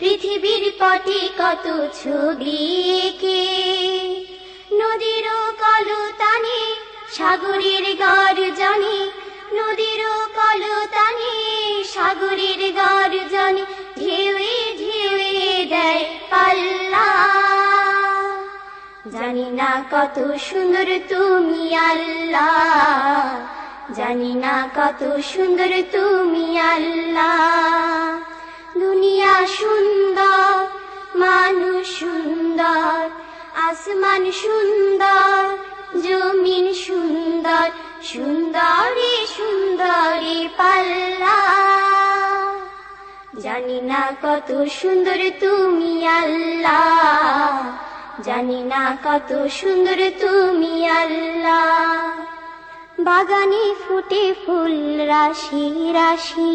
পৃথিবীর পটে কত ছবি এঁকে, নদীর কলতানে, সাগরের গর্জনে, নদীর কলতানে, সাগরের গর্জনে ঢেউয়ে ঢেউয়ে দেয় পাল্লা। জানি না কত সুন্দর তুমি আল্লাহ, জানি না কত সুন্দর তুমি আল্লাহ। দুনিয়া সুন্দর, মানুষ সুন্দর, আসমান সুন্দর, জমিন সুন্দর, সুন্দরী সুন্দরী পাল্লা। জানি না কত সুন্দর তুমি আল্লাহ, জানি না কত সুন্দর তুমি আল্লাহ। বাগানে ফুটে ফুল, রাশি রাশি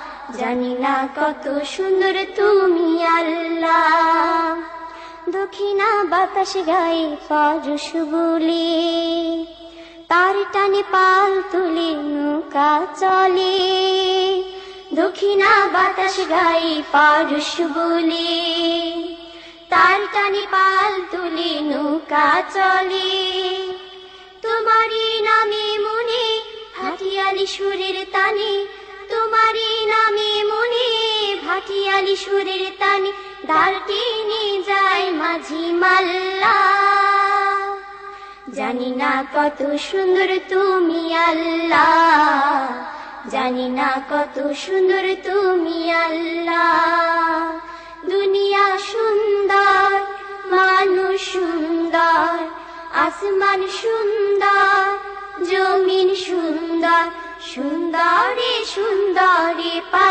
জানি না কত সুন্দর তুমি আল্লাহ। দক্ষিণা বাতাস গায়ে পরশ বলে তার টানে পাল তুলে নৌকা চলে। দক্ষিণা বাতাস গায়ে পারস বলে তার টানে পাল তুলে নৌকা চলে। তোমারই নামে মনে ভাটিয়ালি সুরের তানে ভাটিয়ালি সুরের তানে দাঁড়টি নিয়ে যায় মাঝি মাল্লা। জানি না কত সুন্দর তুমি আল্লাহ জানি না কত সুন্দর তুমি আল্লাহ দুনিয়া সুন্দর, মানুষ সুন্দর, আসমান সুন্দর, জমিন সুন্দর, সুন্দরী সুন্দরী পাল্লা